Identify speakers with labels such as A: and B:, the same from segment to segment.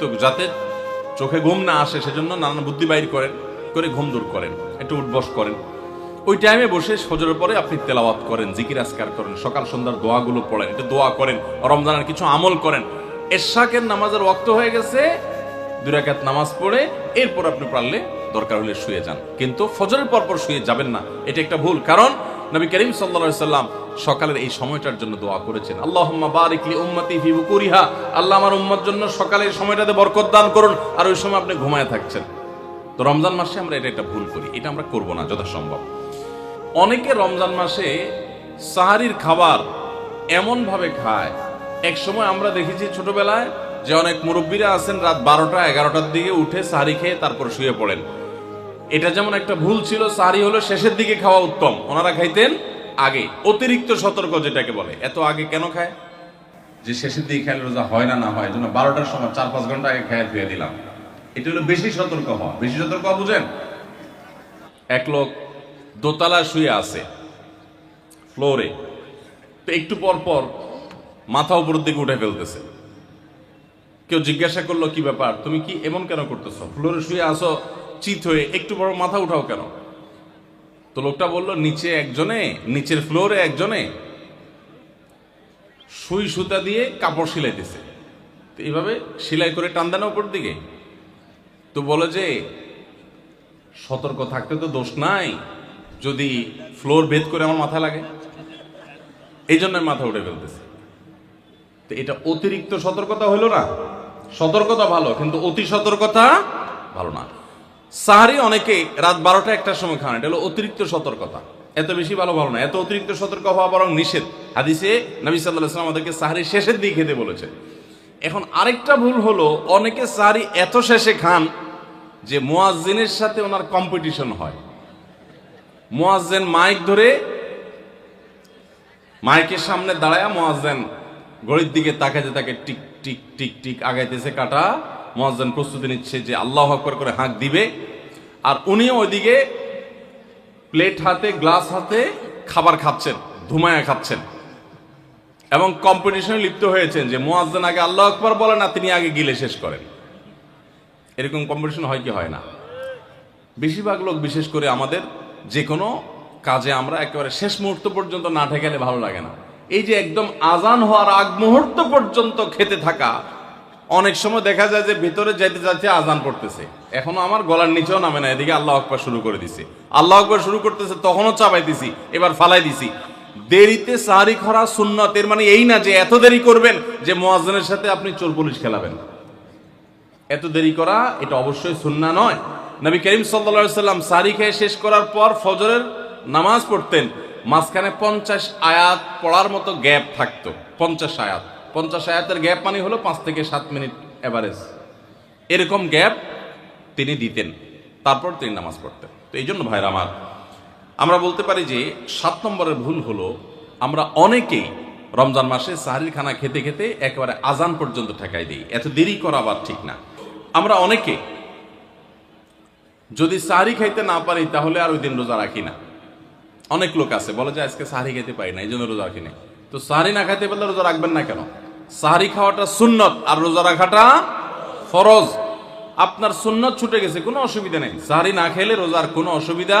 A: তো যাতে চোখে ঘুম না আসে, সেজন্য নানান বুদ্ধি বাইর করেন, করে ঘুম দূর করেন, একটু উঠবস করেন। ওই টাইমে বসে সজরের পরে আপনি তেলাওয়াত করেন, জিকির আসকার করেন, সকাল সন্ধ্যার দোয়াগুলো পড়েন, একটু দোয়া করেন, রমজানের কিছু আমল করেন। এরশাকের নামাজের ওয়াক্ত হয়ে গেছে, দুই রাকাত নামাজ পড়ে, এরপর আপনি পারলে দরকার হলে শুয়ে যান। কিন্তু ফজরের পর পর শুয়ে যাবেন না, এটা একটা ভুল। কারণ নবী করিম সাল্লা সাল্লাম সকালের এই সময়টার জন্য দোয়া করেছেন। আল্লাহুম্মা বারিকলি উম্মতি ফি বুকুরিহা। আল্লাহ আমার উম্মার জন্য সকালে এই সময়টাতে বরকত দান করুন, আর ওই সময় আপনি ঘুমায় থাকছেন। তো রমজান মাসে আমরা এটা একটা ভুল করি, এটা আমরা করব না যথাসম্ভব। অনেকে রমজান মাসে সাহারির খাবার এমন ভাবে খায়, এক সময় আমরা দেখেছি ছোটবেলায় যে অনেক মুরব্বীরা আছেন, রাত বারোটা, এগারোটার দিকে উঠে সাহারি খেয়ে তারপর শুয়ে পড়েন। এটা যেমন একটা ভুল ছিল, সাহারি হলো শেষের দিকে খাওয়া উত্তম। ওনারা খাইতেন আগে অতিরিক্ত সতর্ক যেটাকে বলে এত আগে কেন খায়? যে শেষের দিকে খেলে রোজা হয় না না হয় জন্য বারোটার সময় চার পাঁচ ঘণ্টা আগে খেয়ে ধুয়ে দিলাম। এটা হলো বেশি সতর্ক হওয়া। বেশি সতর্ক হওয়া বুঝেন? এক লোক দোতলা শুয়ে আছে ফ্লোরে। তো একটু পর পর মাথা উপরের দিকে উঠে ফেলতেছে। কেউ জিজ্ঞাসা করল কি ব্যাপার? তুমি কি এমন কেন করতেছো? ফ্লোরে শুয়ে আসো চিত হয়ে একটু বড় মাথা উঠাও কেন? তো লোকটা বলল, নিচে একজনে, নিচের ফ্লোরে একজনে সুই সুতা দিয়ে কাপড় সিলাইতেছে। তো এইভাবে সেলাই করে টান দেন উপর দিকে। তো বলে যে, সতর্ক থাকতে তো দোষ নাই, যদি ফ্লোর ভেদ করে আমার মাথা লাগে। এই জন্য মাথা উঠে ফেলতেছি। তো এটা অতিরিক্ত সতর্কতা হলো না? সতর্কতা ভালো, কিন্তু অতি সতর্কতা ভালো না। সাহারি অনেকে রাত বারোটা একটার সময় খান, এটা হলো অতিরিক্ত সতর্কতা। এত বেশি ভালো ভালো না, এত অতিরিক্ত সতর্ক হওয়া বরং নিষেধ। হাদিসে নবী সাল্লাহ ইসলাম আমাদেরকে সাহারি শেষের দিকে খেতে বলেছে। এখন আরেকটা ভুল হলো, অনেকে সাহারি এত শেষে খান যে মোয়াজ্জিনের সাথে ওনার কম্পিটিশন হয়। মোয়াজ্জেন মাইক ধরে মাইকের সামনে দাঁড়ায় মোয়াজ্জেন ঘড়ির দিকে তাকাইতে তাকে টিক টিক টিক টিক আগাইতেছে কাটা। মোয়াজ্জেন প্রস্তুতি নিচ্ছে যে আল্লাহ আকবর করে হাঁক দিবে। আর উনিও ওইদিকে প্লেট হাতে, গ্লাস হাতে খাবার খাচ্ছেন ধুমায়া খাচ্ছেন। এবং কম্পিটিশনে লিপ্ত হয়েছেন যে মোয়াজ্জেন আগে আল্লাহ আকবর বলে না, তিনি আগে গিলে শেষ করেন। এরকম কম্পিটিশন হয় কি হয় না? বেশিরভাগ লোক, বিশেষ করে আমাদের যে কোনো কাজে আমরা একেবারে শেষ মুহূর্ত পর্যন্ত না ঠেকালে ভালো লাগে না। এই যে একদম আজান হওয়ার আগ মুহূর্ত পর্যন্ত খেতে থাকা অনেক সময় দেখা যায় যে ভিতরে যেতে যাচ্ছে আজান পড়তেছে। এখনও আমার গলার নিচেও নামে না, এদিকে আল্লাহ আকবর শুরু করে দিছে। আল্লাহ আকবর শুরু করতেছে, তখনও চাপাই দিছি, এবার ফালাই দিছি। দেরিতে সাহারি খরা সুন্নত এর মানে এই না যে এত দেরি করবেন যে মোয়াজ্জনের সাথে আপনি চোর পুলিশ খেলাবেন। এত দেরি করা, এটা অবশ্যই সুন্না নয়। নবী করিম সাল্লা সাল্লাম সারি খেয়ে শেষ করার পর ফজরের নামাজ পড়তেন। মাঝখানে পঞ্চাশ আয়াত পড়ার মতো গ্যাপ থাকতো, পঞ্চাশ আয়াত। পঞ্চাশ আয়াতের গ্যাপ মানে হলো পাঁচ থেকে সাত মিনিট এভারেজ এরকম গ্যাপ তিনি দিতেন, তারপর তিনি নামাজ পড়তেন। তো এই জন্য ভাইরা আমার, আমরা বলতে পারি যে সাত নম্বরের ভুল হলো, আমরা অনেকেই রমজান মাসে সাহারির খানা খেতে খেতে একেবারে আজান পর্যন্ত ঠেকাই দিই। এত দেরি করা আবার ঠিক না। আমরা অনেকে যদি সাহারি খাইতে না পারি তাহলে আর ওই দিন রোজা রাখি না। অনেক লোক আছে, বলে যে আজকে সাহারি খেতে পারি না, এই জন্য রোজা রাখি না তো সাহারি না খাইতে পারলে রোজা রাখবেন না কেন? সাহারি খাওয়াটা সুন্নত, আর রোজা রাখাটা ফরজ। আপনার সুন্নত ছুটে গেছে, কোনো অসুবিধা নেই। সাহারি না খেলে রোজার কোনো অসুবিধা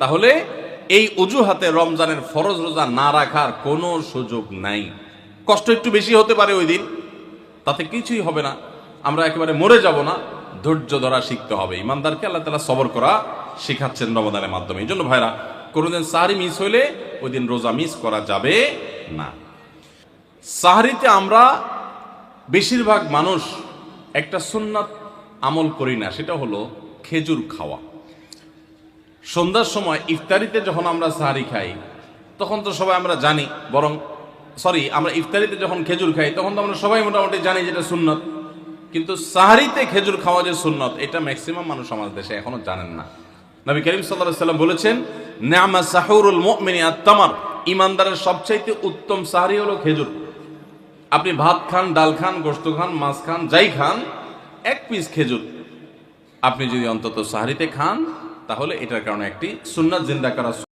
A: তাহলে এই অজুহাতে রমজানের ফরজ রোজা না রাখার কোনো সুযোগ নাই। কষ্ট একটু বেশি হতে পারে ওই দিন, তাতে কিছুই হবে না। আমরা একেবারে মরে যাব না, ধৈর্য ধরা শিখতে হবে। ইমানদারকে আল্লাহ তালা সবর করা শেখাচ্ছেন রমদানের মাধ্যমে। এই জন্য ভাইরা, কোনোদিন সাহারি মিস হইলে ওই দিন রোজা মিস করা যাবে না। সাহারিতে আমরা বেশিরভাগ মানুষ একটা সুন্নাত আমল করি না, সেটা হলো খেজুর খাওয়া। সন্ধ্যার সময় ইফতারিতে যখন আমরা সাহারি খাই, তখন তো সবাই আমরা জানি, বরং সরি আমরা ইফতারিতে যখন খেজুর খাই, তখন তো আমরা সবাই মোটামুটি জানি যেটা সুন্নত। কিন্তু সাহারিতে খেজুর খাওয়া যে সুন্নত, এটা ম্যাক্সিমাম মানুষ আমাদের দেশে এখনও জানেন না। নবী করিম সাল্লাহ সাল্লাম বলেছেন নামা সাহুরুল মুমিনি আত্মামার ইমানদারের সবচাইতে উত্তম সাহারি হলো খেজুর। আপনি ভাত খান, ডাল খান গোস্ত খান, মাছ খান, যাই খান, এক পিস খেজুর। আপনি যদি অন্তত সাহারিতে খান তাহলে এটার কারণে একটি সুন্নাত জিন্দা করা